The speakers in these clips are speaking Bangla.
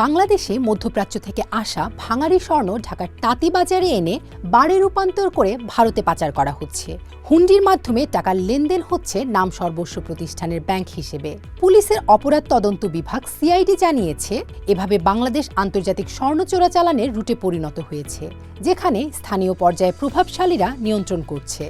বাংলাদেশে মধ্যপ্রাচ্য থেকে আসা ভাঙারি স্বর্ণ ঢাকার তাঁতিবাজারে এনে বাড়ি রূপান্তর করে ভারতে পাচার করা হচ্ছে। হুন্ডির মাধ্যমে টাকার লেনদেন হচ্ছে নাম সর্বস্ব প্রতিষ্ঠানের ব্যাংক হিসেবে। পুলিশের অপরাধ তদন্ত বিভাগ সিআইডি জানিয়েছে, এভাবে বাংলাদেশ আন্তর্জাতিক স্বর্ণ চোরাচালানের রুটে পরিণত হয়েছে, যেখানে স্থানীয় পর্যায়ে প্রভাবশালীরা নিয়ন্ত্রণ করছে।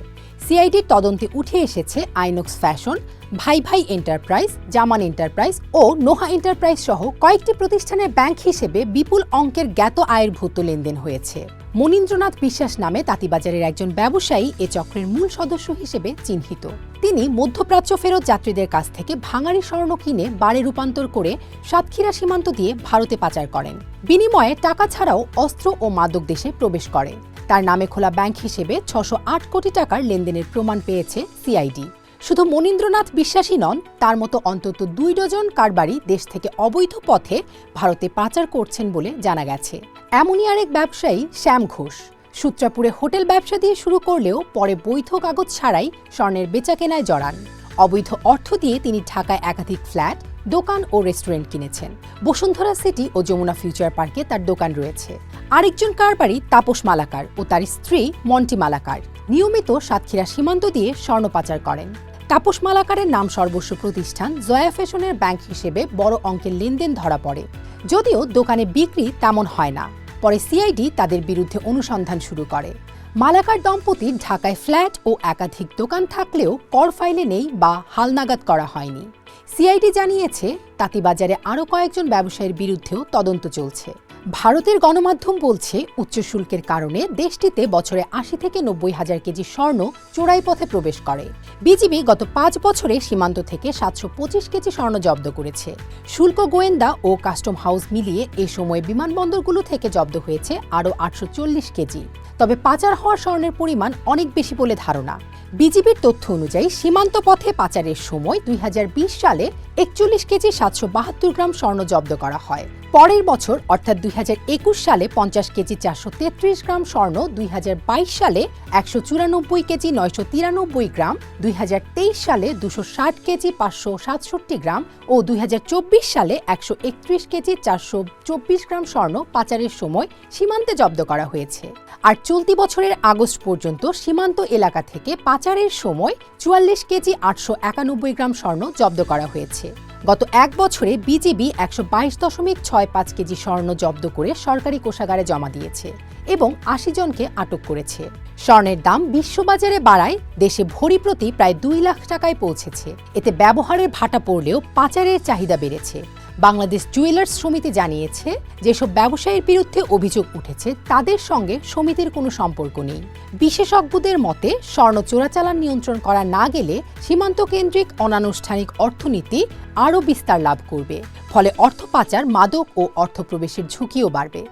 সিআইডির তদন্তে উঠে এসেছে আইনক্স ফ্যাশন ভাই ভাই এন্টারপ্রাইজ, জামান এন্টারপ্রাইজ ও নোহা এন্টারপ্রাইজ সহ কয়েকটি প্রতিষ্ঠানের ব্যাংক হিসেবে বিপুল অঙ্কের জ্ঞাত আয়ের ভূত লেনদেন হয়েছে। মনীন্দ্রনাথ বিশ্বাস নামে তাঁতিবাজারের একজন ব্যবসায়ী এ চক্রের মূল সদস্য হিসেবে চিহ্নিত। তিনি মধ্যপ্রাচ্য ফেরত যাত্রীদের কাছ থেকে ভাঙারি স্বর্ণ কিনে বাড়ি রূপান্তর করে সাতক্ষীরা সীমান্ত দিয়ে ভারতে পাচার করেন। বিনিময়ে টাকা ছাড়াও অস্ত্র ও মাদক দেশে প্রবেশ করে। তার নামে খোলা ব্যাংক হিসেবে ছশো আট কোটি টাকার লেনদেনের প্রমাণ পেয়েছে সিআইডি। শুধু মনীন্দ্রনাথ বিশ্বাসী নন, তার মতো অন্তত দুই ডজন কারবারি দেশ থেকে অবৈধ পথে ভারতে পাচার করছেন বলে জানা গেছে। এমনই আরেক ব্যবসায়ী, শ্যাম ঘোষ। সূত্রাপুরে হোটেল ব্যবসা দিয়ে শুরু করলেও পরে বৈধ কাগজ ছাড়াই স্বর্ণের বেচাকেনায় জড়ান। অবৈধ অর্থ দিয়ে তিনি ঢাকায় একাধিক ফ্ল্যাট, দোকান ও রেস্টুরেন্ট কিনেছেন। বসুন্ধরা সিটি ও যমুনা ফিউচার পার্কে তার দোকান রয়েছে। আরেকজন কারবারি তাপস মালাকার ও তার স্ত্রী মন্টি মালাকার। নিয়মিত সাতক্ষীরা সীমান্ত দিয়ে স্বর্ণ পাচার করেন। তাপস মালাকারের নাম সর্বস্ব প্রতিষ্ঠান জয়া ফ্যাশনের ব্যাংক হিসেবে বড় অঙ্কের লেনদেন ধরা পড়ে। যদিও দোকানে বিক্রি তেমন হয় না। পরে সিআইডি তাদের বিরুদ্ধে অনুসন্ধান শুরু করে। মালাকার দম্পতির ঢাকায় ফ্ল্যাট ও একাধিক দোকান থাকলেও কর ফাইলে নেই বা হালনাগাদ করা হয়নি। সিআইডি জানিয়েছে, তাঁতিবাজারে আরও কয়েকজন ব্যবসায়ীর বিরুদ্ধেও তদন্ত চলছে। ভারতের গণমাধ্যম বলছে উচ্চ শুল্কের কারণে দেশটিতে বছরে আশি থেকে নব্বই হাজার কেজি স্বর্ণ চোরাই পথে প্রবেশ করে। বিজিবি গত পাঁচ বছরে সীমান্ত থেকে সাতশো পঁচিশ কেজি স্বর্ণ জব্দ করেছে। শুল্ক গোয়েন্দা ও কাস্টম হাউস মিলিয়ে এ সময় বিমানবন্দরগুলো থেকে জব্দ হয়েছে আরও আটশো চল্লিশ কেজি। তবে পাচার হওয়া স্বর্ণের পরিমাণ অনেক বেশি বলে ধারণা। বিজিবির তথ্য অনুযায়ী, সীমান্ত পথে পাচারের সময় দুই হাজার বিশ সালে একচল্লিশ কেজি সাতশো বাহাত্তর গ্রাম স্বর্ণ জব্দ করা হয়। পরের বছর, অর্থাৎ দুই হাজার একুশ সালে পঞ্চাশ কেজি চারশো তেত্রিশ গ্রাম স্বর্ণ, দুই হাজার বাইশ সালে একশো চুরানব্বই কেজি নয়শো তিরানব্বই গ্রাম, দুই হাজার তেইশ সালে দুশো ষাট কেজি পাঁচশো সাতষট্টি গ্রাম ও দুই হাজার চব্বিশ সালে একশো একত্রিশ কেজি চারশো চব্বিশ গ্রাম স্বর্ণ পাচারের সময় সীমান্তে জব্দ করা হয়েছে। আর চলতি বছরের আগস্ট পর্যন্ত সীমান্ত এলাকা থেকে পাচারের সময় চুয়াল্লিশ কেজি আটশো একানব্বই গ্রাম স্বর্ণ জব্দ করা হয়েছে। গত এক বছরে বিজিবি একশো বাইশ দশমিক ছয় পাঁচ কেজি স্বর্ণ জব্দ করে সরকারি কোষাগারে জমা দিয়েছে এবং আশি জনকে আটক করেছে। স্বর্ণের দাম বিশ্ববাজারে বাড়ায় দেশে ভরি প্রতি প্রায় দুই লাখ টাকায় পৌঁছেছে। এতে ব্যবহারের ভাটা পড়লেও পাচারের চাহিদা বেড়েছে। বাংলাদেশ জুয়েলার্স সমিতি জানিয়েছে, যেসব ব্যবসায়ীর বিরুদ্ধে অভিযোগ উঠেছে, তাদের সঙ্গে সমিতির কোনো সম্পর্ক নেই। বিশেষজ্ঞদের মতে, স্বর্ণ চোরাচালান নিয়ন্ত্রণ করা না গেলে সীমান্ত কেন্দ্রিক অনানুষ্ঠানিক অর্থনীতি আরও বিস্তার লাভ করবে। ফলে অর্থ পাচার, মাদক ও অর্থপ্রবেশের ঝুঁকিও বাড়বে।